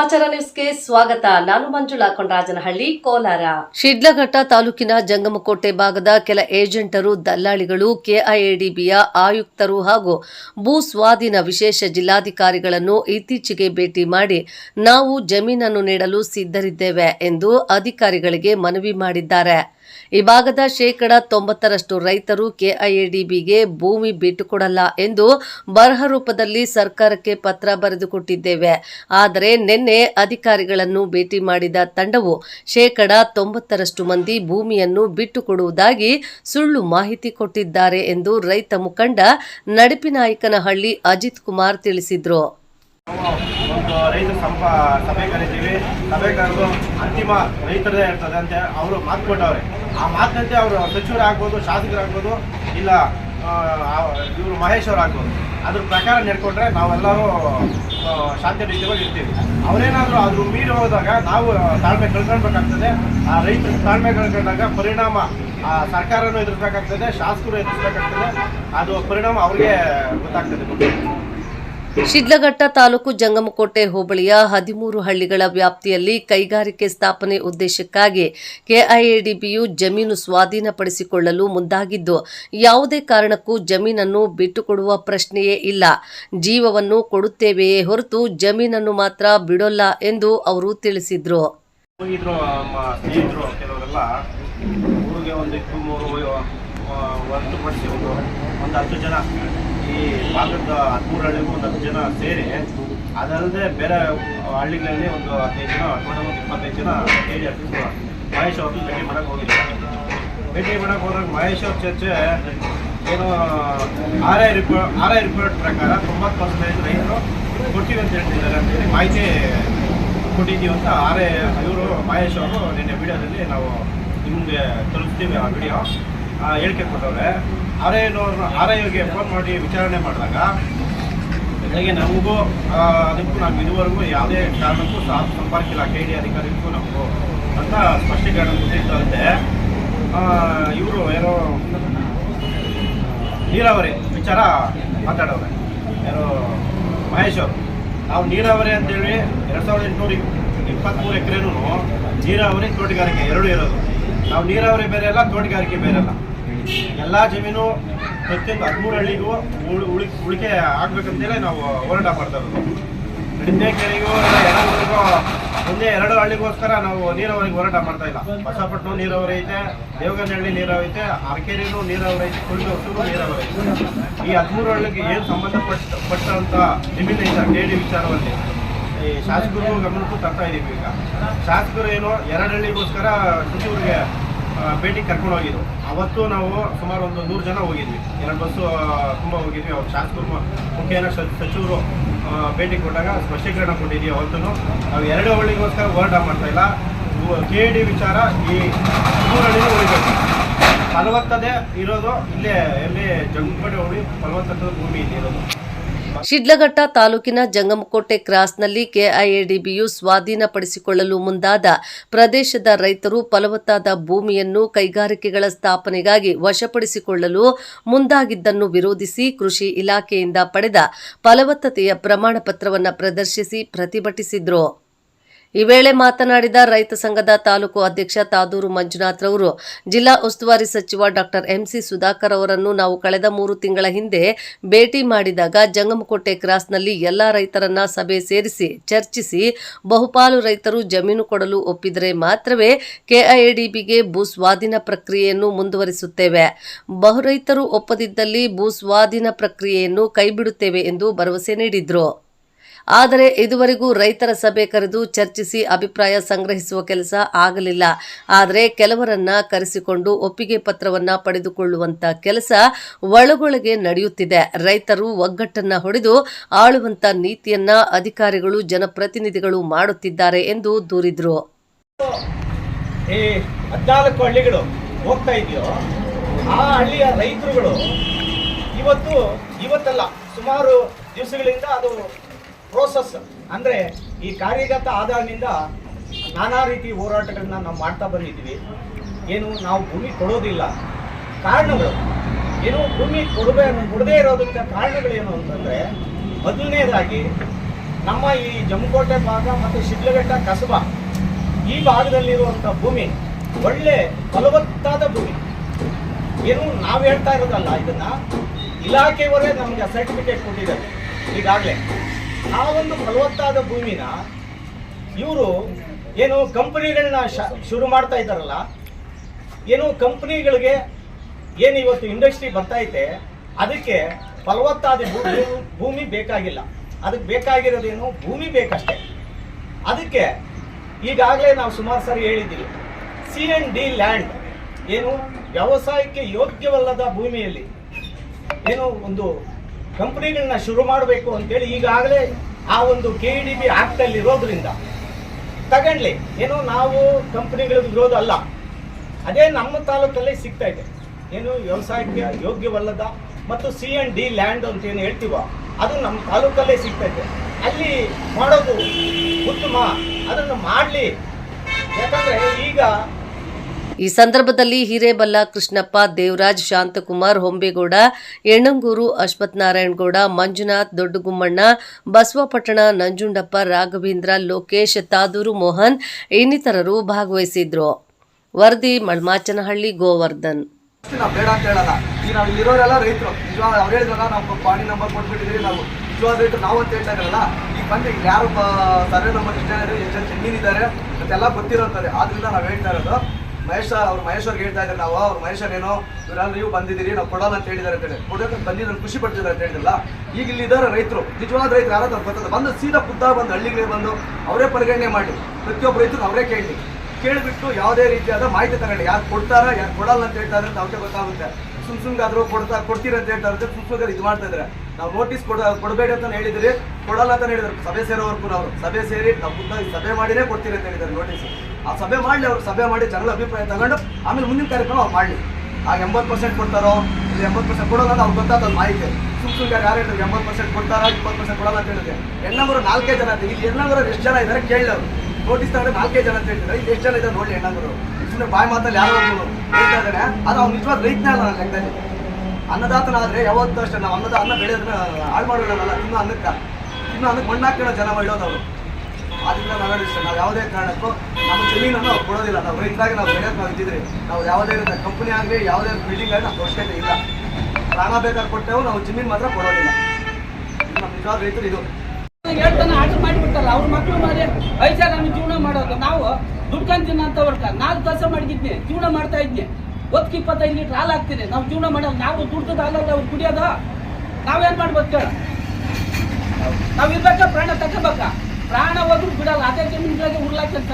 ಸಮಾಚಾರ ನ್ಯೂಸ್ಗೆ ಸ್ವಾಗತ. ನಾನು ಮಂಜುಳಾ ಕೊಂಡರಾಜನಹಳ್ಳಿ ಕೋಲಾರ. ಶಿಡ್ಲಘಟ್ಟ ತಾಲೂಕಿನ ಜಂಗಮಕೋಟೆ ಭಾಗದ ಕೆಲ ಏಜೆಂಟರು, ದಲ್ಲಾಳಿಗಳು, ಕೆಐಎಡಿಬಿಯ ಆಯುಕ್ತರು ಹಾಗೂ ಭೂ ಸ್ವಾಧೀನ ವಿಶೇಷ ಜಿಲ್ಲಾಧಿಕಾರಿಗಳನ್ನು ಇತ್ತೀಚೆಗೆ ಭೇಟಿ ಮಾಡಿ ನಾವು ಜಮೀನನ್ನು ನೀಡಲು ಸಿದ್ಧರಿದ್ದೇವೆ ಎಂದು ಅಧಿಕಾರಿಗಳಿಗೆ ಮನವಿ ಮಾಡಿದ್ದಾರೆ. ಈ ಭಾಗದ ಶೇಕಡ ತೊಂಬತ್ತರಷ್ಟು ರೈತರು ಕೆಐಎಡಿಬಿಗೆ ಭೂಮಿ ಬಿಟ್ಟುಕೊಡಲ್ಲ ಎಂದು ಬರಹ ರೂಪದಲ್ಲಿ ಸರ್ಕಾರಕ್ಕೆ ಪತ್ರ ಬರೆದುಕೊಟ್ಟಿದ್ದೇವೆ ಆದರೆ ನಿನ್ನೆ ಅಧಿಕಾರಿಗಳನ್ನು ಭೇಟಿ ಮಾಡಿದ ತಂಡವು ಶೇಕಡ ತೊಂಬತ್ತರಷ್ಟು ಮಂದಿ ಭೂಮಿಯನ್ನು ಬಿಟ್ಟುಕೊಡುವುದಾಗಿ ಸುಳ್ಳು ಮಾಹಿತಿ ಕೊಟ್ಟಿದ್ದಾರೆ ಎಂದು ರೈತ ಮುಖಂಡ ನಡಿಪಿನಾಯಕನಹಳ್ಳಿ ಅಜಿತ್ ಕುಮಾರ್ ತಿಳಿಸಿದ್ರು. ಒಂದು ರೈತ ಸಂಪ ಸಭೆ ಕರಿತೀವಿ ಸಭೆ ಕರೆದು ಅಂತಿಮ ರೈತರದೇ ಇರ್ತದೆ ಅಂತ ಅವರು ಮಾತು ಕೊಟ್ಟವ್ರೆ. ಆ ಮಾತಿನಂತೆ ಅವರು ಸಚಿವರು ಆಗ್ಬೋದು ಶಾಸಕರಾಗ್ಬೋದು, ಇಲ್ಲ ಇವರು ಮಹೇಶ್ ಅವ್ರು ಆಗ್ಬೋದು ಅದ್ರ ಪ್ರಕಾರ ನೆಡ್ಕೊಂಡ್ರೆ ನಾವೆಲ್ಲರೂ ಶಾಂತಿ ರೀತಿಯಾಗಿ ಇರ್ತೀವಿ. ಅವರೇನಾದರೂ ಅದ್ರ ಮೀರಿ ಹೋದಾಗ ನಾವು ತಾಳ್ಮೆ ಕಳ್ಕೊಳ್ಬೇಕಾಗ್ತದೆ. ಆ ರೈತರು ತಾಳ್ಮೆ ಕಳ್ಕೊಂಡಾಗ ಪರಿಣಾಮ, ಆ, ಸರ್ಕಾರನೂ ಎದುರಿಸ್ಬೇಕಾಗ್ತದೆ, ಶಾಸಕರು ಎದುರಿಸ್ಬೇಕಾಗ್ತದೆ. ಅದು ಪರಿಣಾಮ ಅವ್ರಿಗೆ ಗೊತ್ತಾಗ್ತದೆ. ಶಿಡ್ಲಘಟ್ಟ ತಾಲೂಕು ಜಂಗಮಕೋಟೆ ಹೋಬಳಿಯ ಹದಿಮೂರು ಹಳ್ಳಿಗಳ ವ್ಯಾಪ್ತಿಯಲ್ಲಿ ಕೈಗಾರಿಕೆ ಸ್ಥಾಪನೆ ಉದ್ದೇಶಕ್ಕಾಗಿ ಕೆಐಎಡಿಬಿಯು ಜಮೀನು ಸ್ವಾಧೀನಪಡಿಸಿಕೊಳ್ಳಲು ಮುಂದಾಗಿದ್ದು, ಯಾವುದೇ ಕಾರಣಕ್ಕೂ ಜಮೀನನ್ನು ಬಿಟ್ಟುಕೊಡುವ ಪ್ರಶ್ನೆಯೇ ಇಲ್ಲ. ಜೀವವನ್ನು ಕೊಡುತ್ತೇವೆಯೇ ಹೊರತು ಜಮೀನನ್ನು ಮಾತ್ರ ಬಿಡೋಲ್ಲ ಎಂದು ಅವರು ತಿಳಿಸಿದರು. ಒಂದು ಈ ಭಾಗದ ಹದಿಮೂರು ಹಳ್ಳಿಗೂ ಒಂದು ಹತ್ತು ಜನ ಸೇರಿ, ಅದಲ್ಲದೆ ಬೇರೆ ಹಳ್ಳಿಗಳಲ್ಲಿ ಒಂದು ಹದಿನೈದು ಜನ ಅಥವಾ ಒಂದು ಇಪ್ಪತ್ತೈದು ಜನ ಸೇರಿ ಅಟ್ಲೀಸ್ಟ್ ಮಹೇಶ್ ಅವ್ರನ್ನ ಭೇಟಿ ಮಾಡಕ್ಕೆ ಹೋಗಿದ್ದಾರೆ ಭೇಟಿ ಮಾಡಕ್ಕೆ ಹೋದಾಗ ಮಹೇಶ್ ಅವ್ರ ಚರ್ಚೆ ಏನು R I report R I report ಪ್ರಕಾರ ತೊಂಬತ್ತು ಪರ್ಸೆಂಟೇಜ್ ರೈತರು ಕೊಡ್ತೀವಿ ಅಂತ ಹೇಳ್ತಿದ್ದಾರೆ ಅಂತೇಳಿ ಮಾಹಿತಿ ಕೊಟ್ಟಿದ್ದೀವಿ ಅಂತ ಆರ್ ಇವರು ಮಹೇಶ್ ಅವರು ನಿನ್ನೆ ವಿಡಿಯೋದಲ್ಲಿ ನಾವು ನಿಮಗೆ ತಲುಪಿಸ್ತೀವಿ ಆ ವಿಡಿಯೋ ಹೇಳಿಕೆ ಕೊಟ್ಟವ್ರೆ. ಆರ್ ಐನವ್ರನ್ನ ಫೋನ್ ಮಾಡಿ ವಿಚಾರಣೆ ಮಾಡಿದಾಗ ಬೆಳಗ್ಗೆ ನಮಗೂ ಅದಕ್ಕೂ ನಾವು ಇದುವರೆಗೂ ಯಾವುದೇ ಕಾರಣಕ್ಕೂ ಸಹ ಸಂಪರ್ಕ ಇಲ್ಲ ಕೆ ಡಿ ಅಧಿಕಾರಿಗೂ ನಮಗೂ ಅಂತ ಸ್ಪಷ್ಟೀಕರಣ ಕೊಟ್ಟಿದ್ದಂತೆ ಇವರು ಯಾರೋ, ನೀರಾವರಿ ವಿಚಾರ ಮಾತಾಡೋರೆ ಯಾರೋ ಮಹೇಶ್ ಅವರು. ನಾವು ನೀರಾವರಿ ಅಂತೇಳಿ ಎರಡು ಸಾವಿರದ ಎಂಟುನೂರ ಇಪ್ಪತ್ತ್ಮೂರು ಎಕರೆನೂ ನೀರಾವರಿ ತೋಟಗಾರಿಕೆ ಎರಡು ಇರೋದು. ನಾವು ನೀರಾವರಿ ಬೇರೆ ಅಲ್ಲ, ತೋಟಗಾರಿಕೆ ಬೇರೆ ಅಲ್ಲ. ಎಲ್ಲ ಜಮೀನು ಪ್ರತಿಯೊಂದು ಹದಿಮೂರು ಹಳ್ಳಿಗೂ ಉಳಿ ಉಳಿ ಉಳಿಕೆ ಆಗ್ಬೇಕಂತೇಳಿ ನಾವು ಹೋರಾಟ ಮಾಡ್ತಾ ಇರೋದು. ಕೆರೆಗೂ ಎರಡೂರಿಗೂ ಒಂದೇ ಎರಡು ಹಳ್ಳಿಗೋಸ್ಕರ ನಾವು ನೀರಾವರಿಗೆ ಹೋರಾಟ ಮಾಡ್ತಾ ಇಲ್ಲ. ಹೊಸಪಟ್ಟಣ ನೀರಾವರಿ ಐತೆ, ದೇವಗನಹಳ್ಳಿ ನೀರಾವರಿ ಐತೆ ಅರಕೇರಿನೂ ನೀರಾವರಿ ಐತೆ ಕುಳಿತೂರು ನೀರಾವರಿ ಐತೆ. ಈ ಹದಿಮೂರು ಹಳ್ಳಿಗೆ ಏನು ಸಂಬಂಧಪಟ್ಟ ಪಟ್ಟಂತ ಜಮೀನು ಐತೆ ಕೆ ಡಿ ಈ ಶಾಸಕರು ಗಮನಕ್ಕೂ ತರ್ತಾ ಇದೀವಿ ಈಗ. ಶಾಸಕರು ಏನು ಎರಡು ಹಳ್ಳಿಗೋಸ್ಕರ ಸಚಿವರಿಗೆ ಭೇಟಿ ಕರ್ಕೊಂಡು ಹೋಗಿದ್ರು. ಅವತ್ತು ನಾವು ಸುಮಾರು ಒಂದು ನೂರು ಜನ ಹೋಗಿದ್ವಿ. ಎರಡು ಬಸ್ಸು ತುಂಬ ಹೋಗಿದ್ವಿ. ಅವ್ರು ಶಾಸಕರು ಮುಖ್ಯನ ಸಚಿವರು ಭೇಟಿ ಕೊಟ್ಟಾಗ ಸ್ಪಷ್ಟೀಕರಣ ಕೊಟ್ಟಿದ್ವಿ ಅವತ್ತು ನಾವು ಎರಡು ಹಳ್ಳಿಗೋಸ್ಕರ ಹೋರಾಟ ಮಾಡ್ತಾ ಇಲ್ಲ. ಕೆ ಡಿ ವಿಚಾರ ಈ ಮೂರು ಹಳ್ಳಿನೂ ಉಳಿಬೇಕು. ಫಲವತ್ತತೆ ಇರೋದು ಇಲ್ಲೇ, ಎಲ್ಲಿ ಜಂಗಮಕೋಟೆ ಹೋಗಿ ಫಲವತ್ತದ ಭೂಮಿ ಇಲ್ಲಿ ಇರೋದು. ಶಿಡ್ಲಘಟ್ಟ ತಾಲೂಕಿನ ಜಂಗಮಕೋಟೆ ಕ್ರಾಸ್ನಲ್ಲಿ ಕೆಐಎಡಿಬಿಯು ಸ್ವಾಧೀನಪಡಿಸಿಕೊಳ್ಳಲು ಮುಂದಾದ ಪ್ರದೇಶದ ರೈತರು ಫಲವತ್ತಾದ ಭೂಮಿಯನ್ನು ಕೈಗಾರಿಕೆಗಳ ಸ್ಥಾಪನೆಗಾಗಿ ವಶಪಡಿಸಿಕೊಳ್ಳಲು ಮುಂದಾಗಿದ್ದನ್ನು ವಿರೋಧಿಸಿ ಕೃಷಿ ಇಲಾಖೆಯಿಂದ ಪಡೆದ ಫಲವತ್ತತೆಯ ಪ್ರಮಾಣ ಪತ್ರವನ್ನು ಪ್ರದರ್ಶಿಸಿ ಪ್ರತಿಭಟಿಸಿದ್ರು. ಈ ವೇಳೆ ಮಾತನಾಡಿದ ರೈತ ಸಂಘದ ತಾಲೂಕು ಅಧ್ಯಕ್ಷ ತಾದೂರು ಮಂಜುನಾಥ್ ರವರು, ಜಿಲ್ಲಾ ಉಸ್ತುವಾರಿ ಸಚಿವ ಡಾಕ್ಟರ್ ಎಂಸಿ ಸುಧಾಕರ್ ಅವರನ್ನು ನಾವು ಕಳೆದ ಮೂರು ತಿಂಗಳ ಹಿಂದೆ ಭೇಟಿ ಮಾಡಿದಾಗ ಜಂಗಮಕೋಟೆ ಕ್ರಾಸ್ನಲ್ಲಿ ಎಲ್ಲಾ ರೈತರನ್ನ ಸಭೆ ಸೇರಿಸಿ, ಚರ್ಚಿಸಿ ಬಹುಪಾಲು ರೈತರು ಜಮೀನು ಕೊಡಲು ಒಪ್ಪಿದರೆ ಮಾತ್ರವೇ ಕೆಐಎಡಿಬಿಗೆ ಭೂ ಸ್ವಾಧೀನ ಪ್ರಕ್ರಿಯೆಯನ್ನು ಮುಂದುವರಿಸುತ್ತೇವೆ. ಬಹು ರೈತರು ಒಪ್ಪದಿದ್ದಲ್ಲಿ ಭೂ ಸ್ವಾಧೀನ ಪ್ರಕ್ರಿಯೆಯನ್ನು ಕೈಬಿಡುತ್ತೇವೆ ಎಂದು ಭರವಸೆ ನೀಡಿದ್ರು. ಆದರೆ ಇದುವರೆಗೂ ರೈತರ ಸಭೆ ಕರೆದು ಚರ್ಚಿಸಿ ಅಭಿಪ್ರಾಯ ಸಂಗ್ರಹಿಸುವ ಕೆಲಸ ಆಗಲಿಲ್ಲ. ಆದರೆ ಕೆಲವರನ್ನ ಕರೆಸಿಕೊಂಡು ಒಪ್ಪಿಗೆ ಪತ್ರವನ್ನ ಪಡೆದುಕೊಳ್ಳುವಂತ ಕೆಲಸ ಒಳಗೊಳಗೆ ನಡೆಯುತ್ತಿದೆ. ರೈತರು ಒಗ್ಗಟ್ಟನ್ನ ಹೊಡೆದು ಆಳುವಂತ ನೀತಿಯನ್ನ ಅಧಿಕಾರಿಗಳು, ಜನಪ್ರತಿನಿಧಿಗಳು ಮಾಡುತ್ತಿದ್ದಾರೆ ಎಂದು ದೂರಿದ್ರು. ಹದಿನಾಲ್ಕು ಹಳ್ಳಿಗಳು ಹೋಗ್ತಾ ಇದೆಯೋ, ಆ ಹಳ್ಳಿಯ ರೈತರುಗಳು ಇವತ್ತು, ಇವತ್ತಲ್ಲ, ಸುಮಾರು ದಿವಸಗಳಿಂದ ಅದು ಪ್ರೋಸೆಸ್ ಅಂದರೆ ಈ ಕಾರ್ಯಗತ ಆಧಾರದಿಂದ ನಾನಾ ರೀತಿ ಹೋರಾಟಗಳನ್ನ ನಾವು ಮಾಡ್ತಾ ಬಂದಿದ್ವಿ ಏನು ನಾವು ಭೂಮಿ ಕೊಡೋದಿಲ್ಲ. ಕಾರಣಗಳು. ಏನು ಭೂಮಿ ಕೊಡಬೇ ಕೊಡದೇ ಇರೋದಕ್ಕೆ ಕಾರಣಗಳೇನು ಅಂತಂದರೆ, ಮೊದಲನೇದಾಗಿ ನಮ್ಮ ಈ ಜಮ್ಮುಕೋಟೆ ಭಾಗ ಮತ್ತು ಶಿಡ್ಲಘಟ್ಟ ಕಸಬಾ ಈ ಭಾಗದಲ್ಲಿರುವಂಥ ಭೂಮಿ ಒಳ್ಳೆ ಫಲವತ್ತಾದ ಭೂಮಿ. ಏನು ನಾವು ಹೇಳ್ತಾ ಇರೋದಲ್ಲ, ಇದನ್ನ ಇಲಾಖೆಯವರೇ ನಮಗೆ ಸರ್ಟಿಫಿಕೇಟ್ ಕೊಟ್ಟಿದ್ದಾರೆ. ಈಗಾಗಲೇ. ಆ ಒಂದು ಫಲವತ್ತಾದ ಭೂಮಿನ ಇವರು ಏನು ಕಂಪನಿಗಳನ್ನ ಶುರು ಮಾಡ್ತಾ ಇದ್ದಾರಲ್ಲ, ಏನು ಕಂಪನಿಗಳಿಗೆ ಏನು ಇವತ್ತು ಇಂಡಸ್ಟ್ರಿ ಬರ್ತಾ ಐತೆ, ಅದಕ್ಕೆ ಫಲವತ್ತಾದ ಭೂಮಿ ಭೂಮಿ ಬೇಕಾಗಿಲ್ಲ. ಅದಕ್ಕೆ ಬೇಕಾಗಿರೋದೇನು ಭೂಮಿ ಬೇಕಷ್ಟೇ. ಅದಕ್ಕೆ ಈಗಾಗಲೇ ನಾವು ಸುಮಾರು ಸಾರಿ ಹೇಳಿದ್ದೀವಿ. ಸಿ ಎನ್ ಡಿ ಲ್ಯಾಂಡ್ ಏನು ವ್ಯವಸಾಯಕ್ಕೆ ಯೋಗ್ಯವಲ್ಲದ ಭೂಮಿಯಲ್ಲಿ ಏನು ಒಂದು ಕಂಪನಿಗಳನ್ನ ಶುರು ಮಾಡಬೇಕು ಅಂತೇಳಿ ಈಗಾಗಲೇ ಆ ಒಂದು ಕೆ ಡಿ ಬಿ ಆ್ಯಪ್ಟಲ್ಲಿ ಇರೋದ್ರಿಂದ ತಗೊಂಡ್ಲಿ. ಏನು ನಾವು ಕಂಪ್ನಿಗಳಿಗೆ ವಿರೋಧ ಅಲ್ಲ. ಅದೇ ನಮ್ಮ ತಾಲೂಕಲ್ಲೇ ಸಿಗ್ತಾ ಇದೆ. ಏನು ವ್ಯವಸಾಯಕ್ಕೆ ಯೋಗ್ಯವಲ್ಲದ ಮತ್ತು ಸಿ ಎನ್ ಡಿ ಲ್ಯಾಂಡ್ ಅಂತ ಏನು ಹೇಳ್ತೀವೋ ಅದು ನಮ್ಮ ತಾಲೂಕಲ್ಲೇ ಸಿಗ್ತಾ ಇದೆ. ಅಲ್ಲಿ ಮಾಡೋದು ಉತ್ತಮ. ಅದನ್ನು ಮಾಡಲಿ. ಯಾಕಂದ್ರೆ ಈಗ ಈ ಸಂದರ್ಭದಲ್ಲಿ ಹಿರೇಬಲ್ಲ ಕೃಷ್ಣಪ್ಪ, ದೇವರಾಜ್ ಶಾಂತಕುಮಾರ್ ಹೊಂಬೇಗೌಡ ಎಣ್ಣಂಗೂರು ಅಶ್ವಥ್ ನಾರಾಯಣಗೌಡ ಮಂಜುನಾಥ್ ದೊಡ್ಡಗುಮ್ಮಣ್ಣ, ಬಸವಪಟ್ಟಣ ನಂಜುಂಡಪ್ಪ, ರಾಘವೇಂದ್ರ, ಲೋಕೇಶ್, ತಾದೂರು ಮೋಹನ್ ಇನ್ನಿತರರು ಭಾಗವಹಿಸಿದ್ರು. ವರದಿ ಮಳ್ಮಾಚನಹಳ್ಳಿ ಗೋವರ್ಧನ್. ನಾವು ಬೇಡ ಅಂತ ಹೇಳಲ್ಲ. ಈಗ ನಾವು ಇಲ್ಲಿರೋರೆಲ್ಲ ರೈತರು. ನಿಜವಾದ ಅವ್ರು ಹೇಳಿದ್ರಲ್ಲ, ನಾವು ಪಾಣಿ ನಂಬರ್ ಕೊಟ್ಬಿಟ್ಟಿದ್ದೀವಿ ನಾವು. ನಿಜವಾದ ರೈತರು ನಾವು ಅಂತ ಹೇಳ್ತಾ ಇರಲ್ಲ ಈಗ ಬಂದು ಈಗ ಯಾರು ಸರ್ವೆ ನಂಬರ್ ಇದ್ದಾರೆ ಎಷ್ಟು ಜನ ಚೆನ್ನೀನಿದ್ದಾರೆ ಮತ್ತೆಲ್ಲ ಗೊತ್ತಿರೋಂಥದ್ದು ಆದ್ರಿಂದ ನಾವು ಹೇಳ್ತಾ ಇರೋದು ಮಹೇಶ್, ಅವ್ರು ಮಹೇಶ್ ಅವ್ರಿಗೆ ಹೇಳ್ತಾ ಇದ್ದಾರೆ, ನಾವು, ಅವ್ರು ಮಹೇಶ್ ಏನೋ ಇವರಾದ್ರೂ ನೀವು ಬಂದಿದ್ದೀರಿ, ನಾವು ಕೊಡೋಣ ಅಂತ ಹೇಳಿದ್ದಾರೆ ಅಂತ ಹೇಳಿ ಕೊಡೋಕೆ ಬಂದಿದ್ದಾರೆ ಖುಷಿ ಪಡ್ತಿದ್ದಾರೆ ಅಂತ ಹೇಳಿದಿಲ್ಲ ಈಗ ಇಲ್ಲಿ ಇದ್ದಾರೆ ರೈತರು, ನಿಜವಾದ ರೈತರು ಗೊತ್ತದ ಬಂದು ಸೀದಾ ಪುದ್ದ ಬಂದು, ಹಳ್ಳಿಗಳಿಗೆ ಬಂದು ಅವರೇ ಪರಿಗಣನೆ ಮಾಡಿ, ಪ್ರತಿಯೊಬ್ಬ ರೈತರು ಅವರೇ ಕೇಳಿ ಕೇಳಿಬಿಟ್ಟು ಯಾವುದೇ ರೀತಿಯಾದ ಮಾಹಿತಿ ತಗೊಂಡು ಯಾರು ಕೊಡ್ತಾರ, ಯಾರು ಕೊಡಲ್ಲ ಅಂತ ಹೇಳ್ತಾರೆ ಅಂತ ಅವ್ರಿಗೆ ಗೊತ್ತಾಗುತ್ತೆ. ಸುಮ್ ಸುಮ್ಗಾದ್ರು ಕೊಡ್ತಾ, ಕೊಡ್ತೀರ ಅಂತ ಹೇಳ್ತಾ ಇರುತ್ತೆ ಸುಮ್ ಸುಮ್ಗಾದ್ರು ಇದು ಮಾಡ್ತಾ ಇದ್ದಾರೆ. ನಾವು ನೋಟಿಸ್ ಕೊಡ, ಕೊಡಬೇಡಿ ಅಂತ ಹೇಳಿದ್ರಿ. ಕೊಡಲ್ಲ ಅಂತ ಹೇಳಿದ್ರು. ಸಭೆ ಸೇರೋವರೆಗೂ ನಾವು ಸಭೆ ಸೇರಿ ನಾವು ಸಭೆ ಮಾಡಿನೇ ಕೊಡ್ತೀರಿ ಅಂತ ಹೇಳಿದ್ದಾರೆ ನೋಟಿಸ್ ಆ ಸಭೆ ಮಾಡಲಿ ಅವ್ರು. ಸಭೆ ಮಾಡಿ ಜನರ ಅಭಿಪ್ರಾಯ ತಗೊಂಡು ಆಮೇಲೆ ಮುಂದಿನ ಕಾರ್ಯಕ್ರಮ ಅವ್ರು ಮಾಡಲಿ. ಆಗ ಎಂಬತ್ತು ಪರ್ಸೆಂಟ್ ಕೊಡ್ತಾರೋ, ಇಲ್ಲಿ ಎಂಬತ್ತು ಪರ್ಸೆಂಟ್ ಕೊಡೋಲ್ಲ ಅಂತ ಅವ್ರು ಗೊತ್ತಾದ ಮಾಹಿತಿ. ಸುಮ್ ಸುಮ್ಗೆ ಯಾರು ಹೇಳಿದ್ರು ಎಂಬತ್ತು ಪರ್ಸೆಂಟ್ ಕೊಡ್ತಾರ, ಇಪ್ಪತ್ತು ಪರ್ಸೆಂಟ್ ಕೊಡಲ್ಲ ಅಂತ ಹೇಳಿದ್ರೆ. ಹೆಣ್ಣವರು ನಾಲ್ಕೇ ಜನ ಅಂತ ಇಲ್ಲಿ ಹೆಣ್ಣಂಗರು ಎಷ್ಟು ಜನ ಇದ್ದಾರೆ ಕೇಳಿದವರು ನೋಟಿಸ್ ತಗೊಂಡು ನಾಲ್ಕೇ ಜನ ಅಂತ ಹೇಳ್ತಾರೆ ಇಲ್ಲಿ ಎಷ್ಟು ಜನ ಇದ್ದಾರೆ ನೋಡಿ ಎಣ್ಣಗರು ಸುಮ್ಮನೆ ಬಾಯಿ ಮಾತಲ್ಲಿ ಯಾರು ಹೇಳ್ತಾ ಇದ್ದಾರೆ ಅದು ಅವ್ನು ನಿಜವಾದ ರೈತನೇ ಅಲ್ಲ ನನ್ನ ಲೆಕ್ಕದಲ್ಲಿ. ಅನ್ನದಾತನಾದ್ರೆ ಯಾವತ್ತೂ ಅಷ್ಟೇ, ನಾವು ಅನ್ನದ ಅನ್ನ ಬೆಳೆಯೋದನ್ನ ಹಾಳು ಮಾಡೋಣ ಇನ್ನು ಅನ್ನಕ್ಕೆ. ಇನ್ನು ಅನ್ನಕ್ಕೆ ಮಣ್ಣು ಹಾಕ್ಕೊಳ್ಳೋ ಜನ ಮಾಡೋದು ಅವರು. ಆದ್ರಿಂದ ನಾವೇನು ಇಷ್ಟ, ನಾವು ಯಾವುದೇ ಕಾರಣಕ್ಕೂ ನಮ್ಮ ಜಮೀನನ್ನು ಅವ್ರು ಕೊಡೋದಿಲ್ಲ. ನಾವು ರೈತರಾಗಿ ನಾವು ಬೆಳೆಯೋದು ನಾವು ಇದ್ದಿದ್ರಿ, ನಾವು ಯಾವುದೇ ರೀತಿಯ ಕಂಪನಿ ಆಗಲಿ, ಯಾವುದೇ ಬಿಲ್ಡಿಂಗ್ ಆಗಲಿ ನಾವು ಅವಶ್ಯಕತೆ ಇಲ್ಲ. ಪ್ರಾಣ ಬೇಕಾದ್ರೆ ಕೊಟ್ಟೆವು, ನಾವು ಜಮೀನು ಮಾತ್ರ ಕೊಡೋದಿಲ್ಲ. ನಮ್ಮ ನಿಜವಾದ ರೈತರು ಇದು. ಹೇಳ್ತಾನೆ ಆರ್ಡರ್ ಮಾಡಿಬಿಡ್ತಾರಲ್ಲ ಅವ್ರ ಮಕ್ಕಳು ಮಾಡಿ ಐದು ನಮ್ಮ ಜೀವನ ಮಾಡೋದು. ನಾವು ದುಡ್ಕೊಂತೀನಿ ಅಂತ ವರ್ಕ ನಾಲ್ಕು ಕೆಲಸ ಮಾಡಿದ್ನೆ, ಜೀವನ ಮಾಡ್ತಾ ಇದ್ನಿ. ಒತ್ತಿಗೆ ಇಪ್ಪತ್ತೈದು ಲೀಟ್ರ್ ಹಾಲು ಹಾಕ್ತೀನಿ. ನಾವು ಜೀವನ ಮಾಡಲ್ಲ. ನಾವು ದುಡ್ಡದ ಹಾಲಲ್ಲ, ಅವ್ರು ಕುಡಿಯೋದ. ನಾವೇನು ಮಾಡ್ಬೇಕು ಕೇಳ ನಾವು ಇರ್ಬೇಕಾ? ಪ್ರಾಣ ತಗೋಬೇಕಾ? ಪ್ರಾಣ ಹೋದ್ರು ಬಿಡಲ್ಲ. ಅದೇ ಜಮೀನುಗಳಿಗೆ ಉರ್ಲಾಕ್ಯಂತ